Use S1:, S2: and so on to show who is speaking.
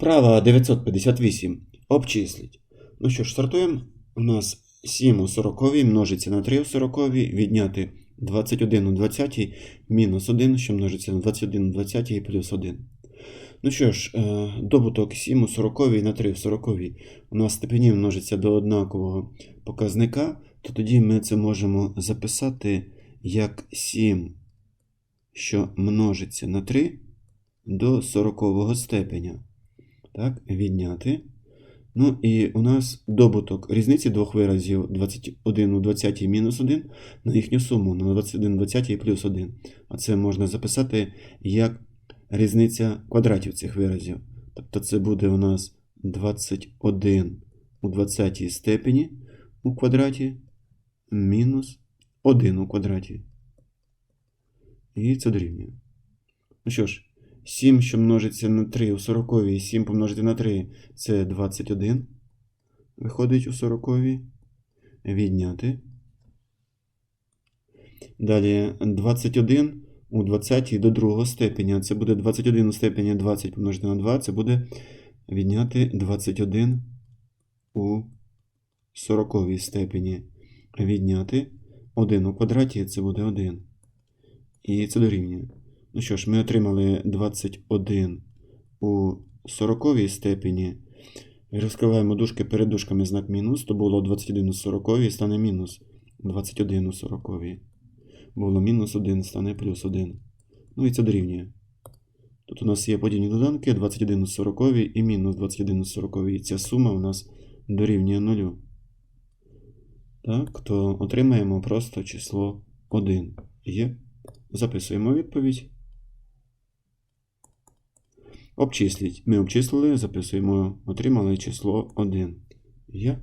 S1: Вправа 958. Обчисліть. Ну що ж, стартуємо. У нас 7 у 40 множиться на 3 у 40, відняти 21 у 20, мінус 1, що множиться на 21 у 20 і плюс 1. Ну що ж, е, добуток 7 у 40 на 3 у 40 у нас степені множиться до однакового показника, то тоді ми це можемо записати як 7, що множиться на 3 до 40 степеня. Так, відняти. Ну і у нас добуток різниці двох виразів 21 у 20 мінус 1 на їхню суму на 21 у 20 і плюс 1. А це можна записати як різниця квадратів цих виразів. Тобто це буде у нас 21 у 20 степені у квадраті мінус 1 у квадраті. І це дорівнює. Ну що ж, 7, що множиться на 3 у 40, і 7 помножити на 3 це 21. Виходить у 40. Відняти. Далі 21 у 20 до другого степеня. Це буде 21 у степені 20 помножити на 2. Це буде відняти 21 у 40 степені. Відняти 1 у квадраті це буде 1. І це дорівнює. Ну що ж, ми отримали 21 у 40 степені. Розкриваємо дужки перед дужками знак мінус, то було 21 у 40 і стане мінус 21 у 40. Було мінус 1, стане плюс 1. Ну і це дорівнює. Тут у нас є подібні доданки 21 у 40 і мінус 21 у 40. І ця сума у нас дорівнює 0. Так, то отримаємо просто число 1. Є. Записуємо відповідь. Обчисліть. Ми обчислили, записуємо, отримали число 1. Є.